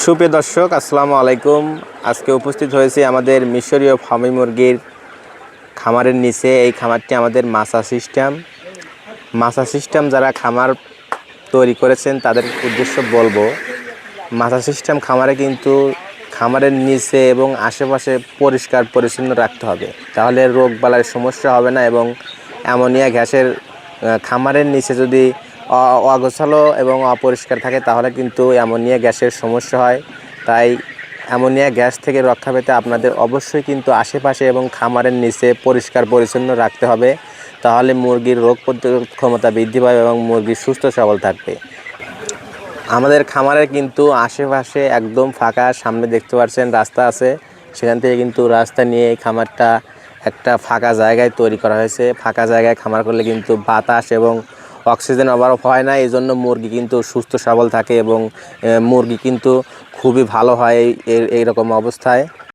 সুপ্রিয় দর্শক, আসসালামু আলাইকুম। আজকে উপস্থিত হয়েছে আমাদের মিশরীয় ফার্মি মুরগির খামারের নিচে। এই খামারটি আমাদের মাসা সিস্টেম। মাসা সিস্টেম যারা খামার তৈরি করেছেন, তাদের উদ্দেশ্য বলব মাসা সিস্টেম খামারে কিন্তু খামারের নিচে এবং আশেপাশে পরিষ্কার পরিচ্ছন্ন রাখতে হবে। তাহলে রোগ বালার সমস্যা হবে না এবং অ্যামোনিয়া গ্যাসের খামারের নিচে যদি অগোছালো এবং অপরিষ্কার থাকে, তাহলে কিন্তু অ্যামোনিয়া গ্যাসের সমস্যা হয়। তাই অ্যামোনিয়া গ্যাস থেকে রক্ষা পেতে আপনাদের অবশ্যই কিন্তু আশেপাশে এবং খামারের নিচে পরিষ্কার পরিচ্ছন্ন রাখতে হবে। তাহলে মুরগির রোগ প্রতিরোধ ক্ষমতা বৃদ্ধি পাবে এবং মুরগি সুস্থ সবল থাকবে। আমাদের খামারের কিন্তু আশেপাশে একদম ফাঁকা, সামনে দেখতে পাচ্ছেন রাস্তা আছে। সেখান থেকে কিন্তু রাস্তা নিয়ে এই খামারটা একটা ফাঁকা জায়গায় তৈরি করা হয়েছে। ফাঁকা জায়গায় খামার করলে কিন্তু বাতাস এবং অক্সিজেন অভাব হয় না এই জন্য মুরগি কিন্তু সুস্থ, সবল থাকে এবং মুরগি কিন্তু খুবই ভালো হয় এই, এই- এইরকম অবস্থায়।